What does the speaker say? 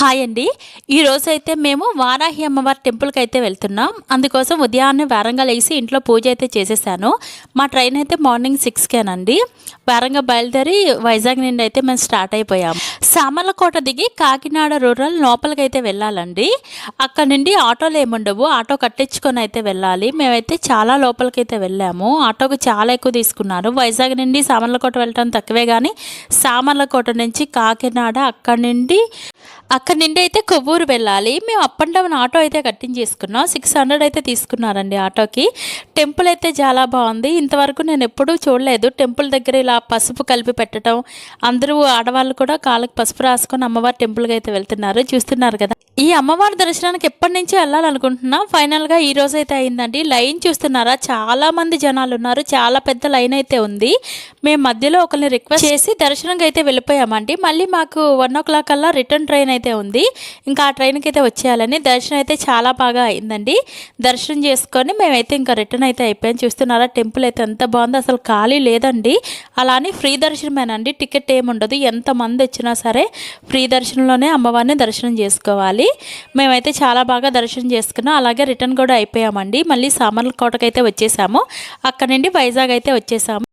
Hi అండి. ఈరోజు అయితే మేము వారాహి అమ్మవారి టెంపుల్కి అయితే వెళ్తున్నాం. అందుకోసం ఉదయాన్నే వేరంగా లేచి ఇంట్లో పూజ అయితే చేసేసాను. మా ట్రైన్ అయితే మార్నింగ్ సిక్స్కేనండి. వేరంగా బయలుదేరి వైజాగ్ నుండి అయితే మేము స్టార్ట్ అయిపోయాం. సామర్లకోట దిగి కాకినాడ రూరల్ లోపలికి అయితే వెళ్ళాలండి. అక్కడ నుండి ఆటోలు ఏముండవు. ఆటో కట్టించుకొని అయితే వెళ్ళాలి. మేమైతే చాలా లోపలికైతే అయితే వెళ్ళాము. ఆటోకి చాలా ఎక్కువ తీసుకున్నారు. వైజాగ్ నుండి సామర్లకోట వెళ్ళటం తక్కువే కానీ సామర్లకోట నుంచి కాకినాడ అక్కడ నుండి అక్కడి నుండి అయితే కొవ్వూరు వెళ్ళాలి. మేము అప్ అండ్ డౌన్ ఆటో అయితే కట్టించేసుకున్నాం. సిక్స్ హండ్రెడ్ అయితే తీసుకున్నారండి ఆటోకి. టెంపుల్ అయితే చాలా బాగుంది. ఇంతవరకు నేను ఎప్పుడూ చూడలేదు. టెంపుల్ దగ్గర ఇలా పసుపు కలిపి పెట్టడం అందరూ ఆడవాళ్ళు కూడా కాళ్ళకి పసుపు రాసుకొని అమ్మవారి టెంపుల్కి అయితే వెళ్తున్నారు. చూస్తున్నారు కదా. ఈ అమ్మవారి దర్శనానికి ఎప్పటి నుంచి వెళ్ళాలనుకుంటున్నాం. ఫైనల్గా ఈ రోజు అయితే అయిందండి. లైన్ చూస్తున్నారా? చాలా మంది జనాలు ఉన్నారు. చాలా పెద్ద లైన్ అయితే ఉంది. మేము మధ్యలో ఒకరిని రిక్వెస్ట్ చేసి దర్శనంకి అయితే వెళ్ళిపోయామండి. మళ్ళీ మాకు వన్ ఓ క్లాక్ అలా రిటర్న్ ట్రైన్ అయితే ఉంది. ఇంకా ఆ ట్రైన్కి అయితే వచ్చేయాలని దర్శనం అయితే చాలా బాగా అయిందండి. దర్శనం చేసుకొని మేమైతే ఇంకా రిటర్న్ అయితే అయిపోయాం. చూస్తున్నారా టెంపుల్ అయితే ఎంత బాగుందో అసలు ఖాళీ లేదండి. అలానే ఫ్రీ దర్శనమేనండి. టికెట్ ఏముండదు. ఎంతమంది వచ్చినా సరే ఫ్రీ దర్శనంలోనే అమ్మవారిని దర్శనం చేసుకోవాలి. మేమైతే చాలా బాగా దర్శనం చేసుకున్నాం. అలాగే రిటర్న్ కూడా అయిపోయామండి. మళ్ళీ సామర్ల కోటకైతే వచ్చేసాము. అక్కడ నుండి వైజాగ్ అయితే వచ్చేసాము.